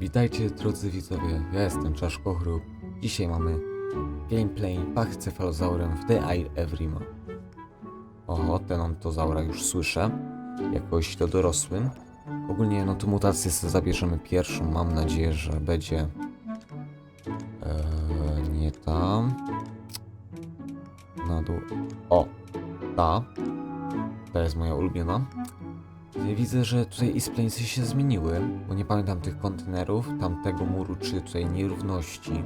Witajcie drodzy widzowie, ja jestem Czaszkochrób. Dzisiaj mamy gameplay pach cefalozaurem w The Air Everima. Oho, ten ontozaura już słyszę, jakoś to dorosłym. Ogólnie no to mutację sobie zabierzemy pierwszą, mam nadzieję, że będzie eee, nie tam. Na dół. O, ta. Ta jest moja ulubiona. Widzę, że tutaj isplanesy się zmieniły, bo nie pamiętam tych kontenerów, tamtego muru czy tutaj nierówności.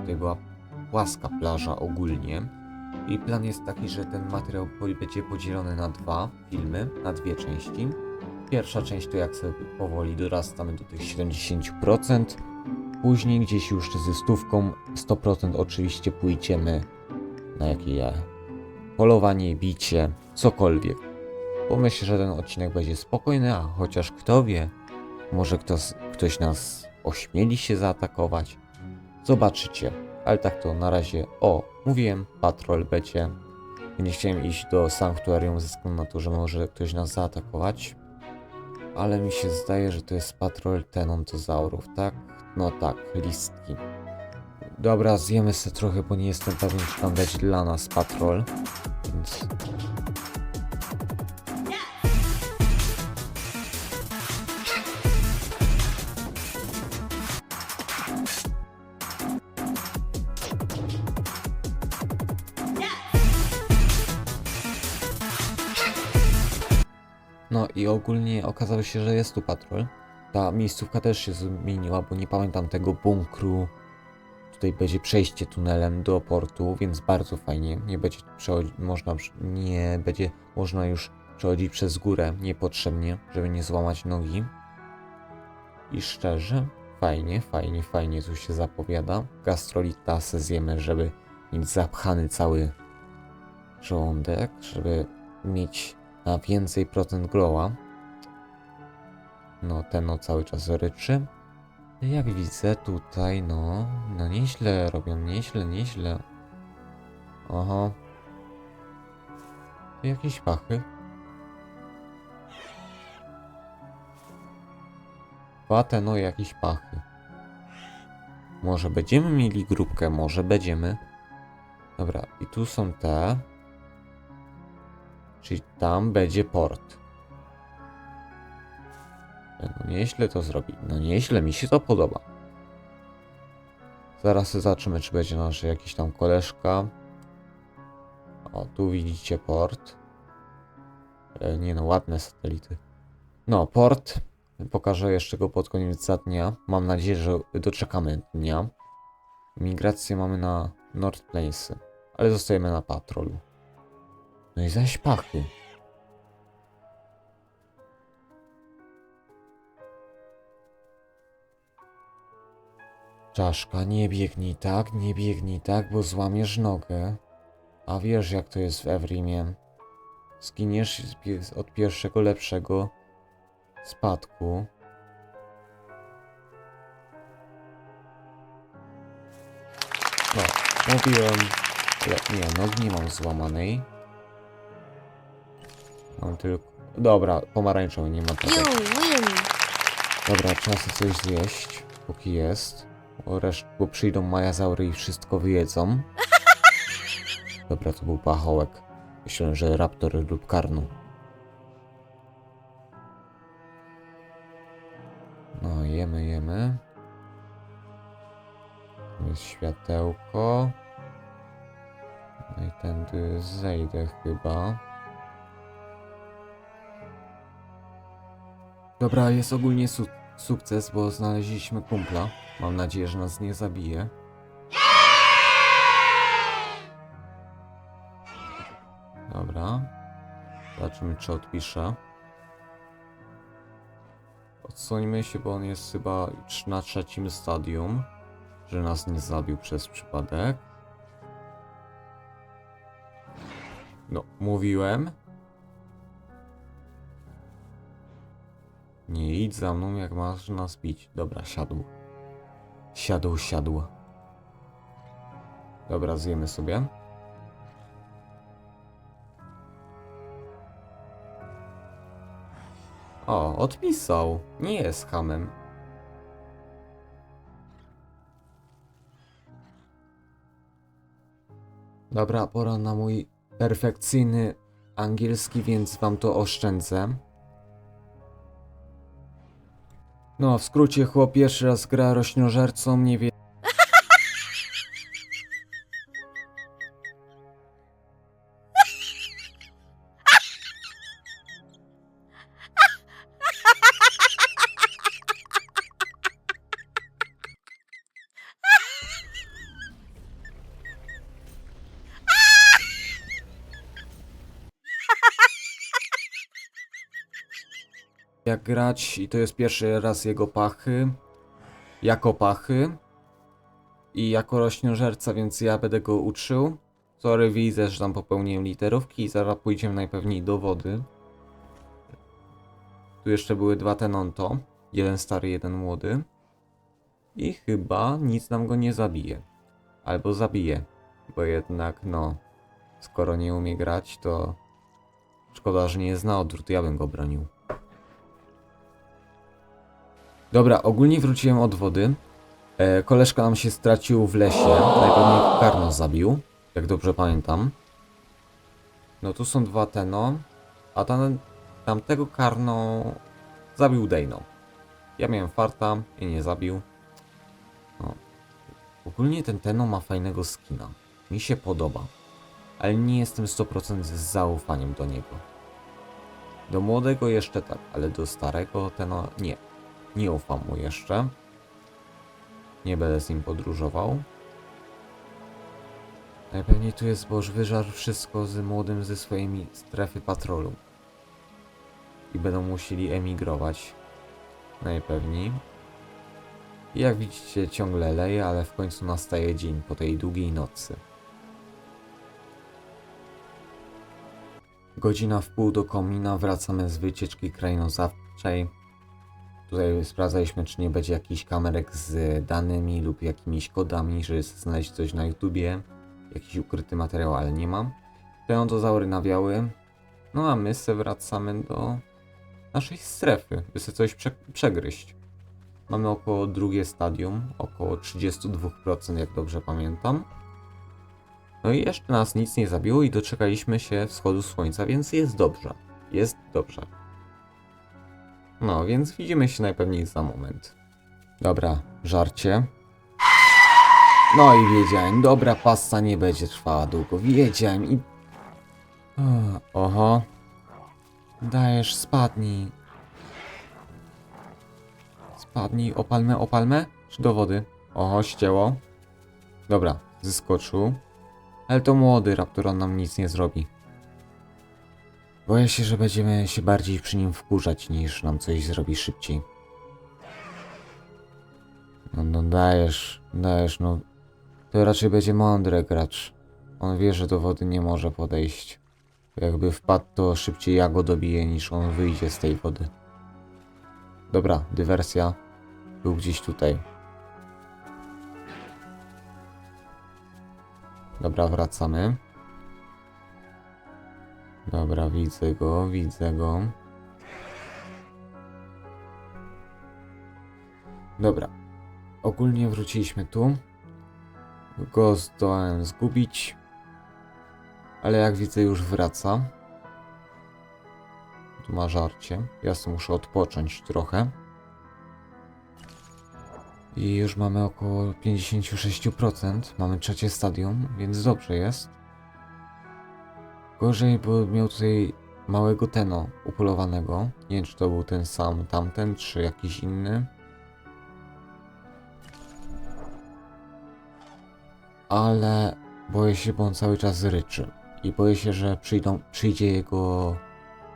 Tutaj była płaska plaża ogólnie. I plan jest taki, że ten materiał będzie podzielony na dwa filmy, na dwie części. Pierwsza część to jak sobie powoli dorastamy do tych 70%. Później gdzieś już ze stówką 100% oczywiście pójdziemy na jakie polowanie, bicie, cokolwiek. Bo myślę, że ten odcinek będzie spokojny, a chociaż kto wie, może ktoś, ktoś nas ośmieli się zaatakować. Zobaczycie. Ale tak to na razie. O, mówiłem, patrol będzie. Nie chciałem iść do sanktuarium ze względu na to, że może ktoś nas zaatakować. Ale mi się zdaje, że to jest patrol tenontozaurów, tak? No tak, listki. Dobra, zjemy sobie trochę, bo nie jestem pewien, czy tam będzie dla nas patrol. Więc No i ogólnie okazało się, że jest tu patrol. Ta miejscówka też się zmieniła, bo nie pamiętam tego bunkru. Tutaj będzie przejście tunelem do portu, więc bardzo fajnie. Nie będzie można, nie będzie można już przechodzić przez górę niepotrzebnie, żeby nie złamać nogi. I szczerze, fajnie, fajnie, fajnie tu się zapowiada. Gastrolita se zjemy, żeby mieć zapchany cały żołądek, żeby mieć na więcej procent glowa. No, ten no cały czas ryczy. Jak widzę tutaj, no, no nieźle robią, nieźle, nieźle. Oho. Tu jakieś pachy. Pate, no jakieś pachy. Może będziemy mieli grupkę, może będziemy. Dobra, i tu są te. Czyli tam będzie port. No nieźle to zrobi. No nieźle, mi się to podoba. Zaraz zobaczymy, czy będzie nasz jakiś tam koleżka. O, tu widzicie port. E, nie no, ładne satelity. No, port. Pokażę jeszcze go pod koniec dnia. Mam nadzieję, że doczekamy dnia. Migrację mamy na North Plains, ale zostajemy na patrolu. No i zaś pachy. Czaszka, nie biegnij tak, nie biegnij tak, bo złamiesz nogę. A wiesz jak to jest w Evrimie. Zginiesz od pierwszego lepszego spadku. No, mówiłem, ale nie, nogi nie mam złamanej. Mam tylko... Dobra, pomarańczowy nie ma You tego. win. Dobra, trzeba sobie coś zjeść, póki jest. Bo, reszt, bo przyjdą majazaury i wszystko wyjedzą. Dobra, to był pachołek. Myślę, że raptor lub karnu. No, jemy, jemy. Tu jest światełko. No i tędy zejdę chyba. Dobra, jest ogólnie su sukces, bo znaleźliśmy kumpla. Mam nadzieję, że nas nie zabije. Dobra. Zobaczymy, czy odpisze. Odsuńmy się, bo on jest chyba na trzecim stadium. Że nas nie zabił przez przypadek. No, mówiłem. Nie idź za mną, jak masz nas bić. Dobra, siadł. Siadł, siadł. Dobra, zjemy sobie. O, odpisał. Nie jest hamem. Dobra, pora na mój perfekcyjny angielski, więc wam to oszczędzę. No, w skrócie, chłop pierwszy raz gra roślinożercą, nie wie... jak grać i to jest pierwszy raz jego pachy. Jako pachy. I jako roślinożerca, więc ja będę go uczył. Sorry, widzę, że tam popełniłem literówki i zaraz pójdziemy najpewniej do wody. Tu jeszcze były dwa tenonto. Jeden stary, jeden młody. I chyba nic nam go nie zabije. Albo zabije. Bo jednak, no, skoro nie umie grać, to szkoda, że nie zna odwrót, ja bym go bronił. Dobra, ogólnie wróciłem od wody. E, koleżka nam się stracił w lesie. Najpewniej Karno zabił, jak dobrze pamiętam. No tu są dwa Teno, a tam, tamtego Karno zabił Dejno. Ja miałem farta i nie zabił. No. Ogólnie ten Teno ma fajnego skina. Mi się podoba. Ale nie jestem 100% z zaufaniem do niego. Do młodego jeszcze tak, ale do starego Teno nie. Nie ufam mu jeszcze. Nie będę z nim podróżował. Najpewniej tu jest, boż wyżar wszystko z młodym ze swoimi strefy patrolu. I będą musieli emigrować. Najpewniej. I jak widzicie ciągle leje, ale w końcu nastaje dzień po tej długiej nocy. Godzina w pół do komina, wracamy z wycieczki krainozawczej. Tutaj sprawdzaliśmy, czy nie będzie jakichś kamerek z danymi lub jakimiś kodami, żeby znaleźć coś na YouTubie. Jakiś ukryty materiał, ale nie mam. Pterontozaury nawiały. No a my se wracamy do naszej strefy, by sobie coś prze przegryźć. Mamy około drugie stadium, około 32% jak dobrze pamiętam. No i jeszcze nas nic nie zabiło i doczekaliśmy się wschodu słońca, więc jest dobrze. Jest dobrze. No, więc widzimy się najpewniej za moment. Dobra, żarcie. No i wiedziałem, dobra passa nie będzie trwała długo. Wiedziałem i... Oho. Dajesz, spadnij. Spadnij, opalmę, opalmę? Czy do wody? Oho, ścięło. Dobra, zeskoczył. Ale to młody raptor, on nam nic nie zrobi. Boję się, że będziemy się bardziej przy nim wkurzać, niż nam coś zrobi szybciej. No, no dajesz, dajesz, no. To raczej będzie mądry gracz. On wie, że do wody nie może podejść. Jakby wpadł, to szybciej ja go dobiję, niż on wyjdzie z tej wody. Dobra, dywersja. Był gdzieś tutaj. Dobra, wracamy. Dobra, widzę go, widzę go. Dobra. Ogólnie wróciliśmy tu. Go zdołałem zgubić. Ale jak widzę już wraca. Tu ma żarcie. Ja sobie muszę odpocząć trochę. I już mamy około 56%. Mamy trzecie stadium, więc dobrze jest. Gorzej, bo miał tutaj małego Teno upolowanego. Nie wiem, czy to był ten sam tamten, czy jakiś inny. Ale boję się, bo on cały czas ryczy. I boję się, że przyjdą, przyjdzie jego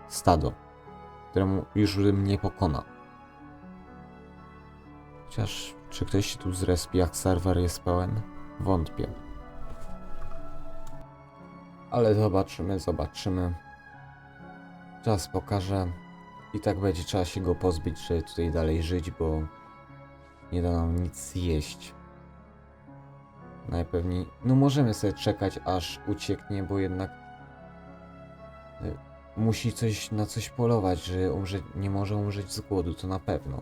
stado, któremu już mnie pokona. Chociaż, czy ktoś się tu zrespi, jak serwer jest pełen? Wątpię. Ale zobaczymy, zobaczymy. Czas pokaże. I tak będzie trzeba się go pozbyć, żeby tutaj dalej żyć, bo nie da nam nic jeść. Najpewniej. No możemy sobie czekać aż ucieknie, bo jednak y, musi coś na coś polować, że umrze, nie może umrzeć z głodu, to na pewno.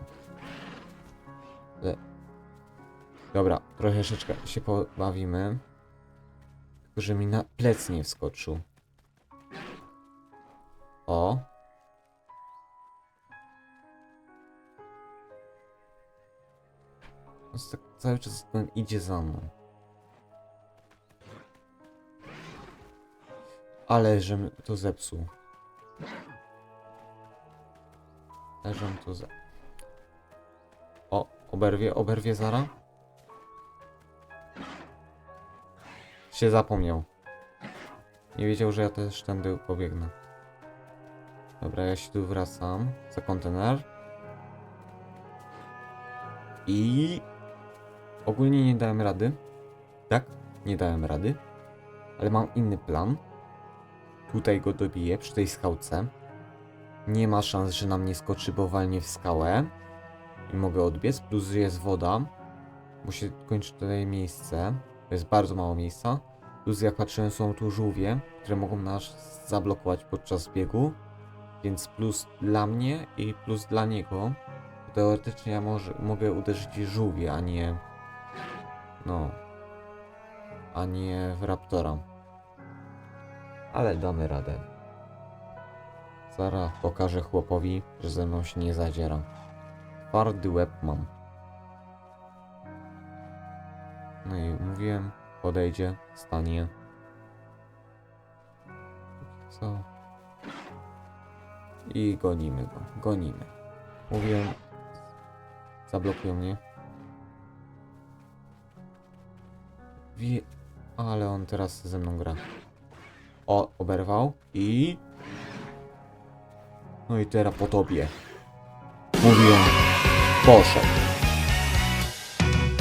Ale... Dobra, trochę się pobawimy. Tylko, że mi na plec nie wskoczył. O. On tak cały czas ten idzie za mną. Ale żem to zepsuł. Ale żem to ze... O, oberwie, oberwie Zara? Się zapomniał. Nie wiedział, że ja też tędy pobiegnę. Dobra, ja się tu wracam za kontener. I ogólnie nie dałem rady. Tak, nie dałem rady. Ale mam inny plan. Tutaj go dobiję przy tej skałce. Nie ma szans, że nam nie skoczy, bo walnie w skałę. I mogę odbiec, plus jest woda. Bo się kończy tutaj miejsce. To jest bardzo mało miejsca. Plus jak patrzyłem są tu żółwie, które mogą nas zablokować podczas biegu. Więc plus dla mnie i plus dla niego. Teoretycznie ja może, mogę uderzyć w żółwie, a nie... No... A nie w raptora. Ale damy radę. Zaraz pokażę chłopowi, że ze mną się nie zadziera. Twardy łeb mam. No i mówiłem, podejdzie, stanie. Co? I gonimy go, gonimy. Mówiłem, zablokują mnie. Wie... Ale on teraz ze mną gra. O, oberwał i... No i teraz po tobie. Mówiłem, poszedł.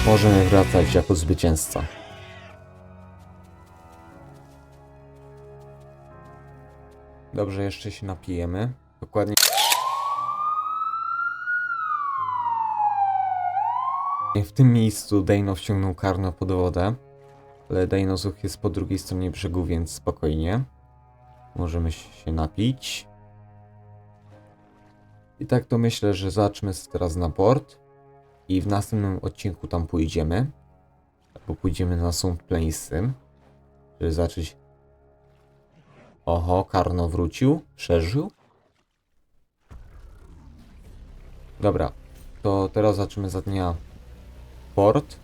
Możemy wracać jako zwycięzca. Dobrze, jeszcze się napijemy. Dokładnie. W tym miejscu Dejno wciągnął karno pod wodę. Ale Dejnozuch jest po drugiej stronie brzegu, więc spokojnie. Możemy się napić. I tak to myślę, że zaczmy teraz na port. I w następnym odcinku tam pójdziemy. Albo pójdziemy na Sound Plains, żeby zacząć. Oho, Karno wrócił, przeżył. Dobra, to teraz zaczniemy za dnia port.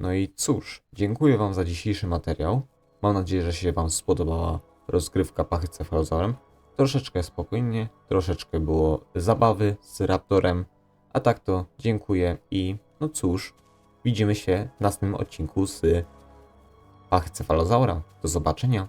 No i cóż, dziękuję Wam za dzisiejszy materiał. Mam nadzieję, że się Wam spodobała rozgrywka pachy cefalozaurem. Troszeczkę spokojnie, troszeczkę było zabawy z Raptorem. A tak to dziękuję i no cóż, widzimy się w następnym odcinku z pachy cefalozaura. Do zobaczenia.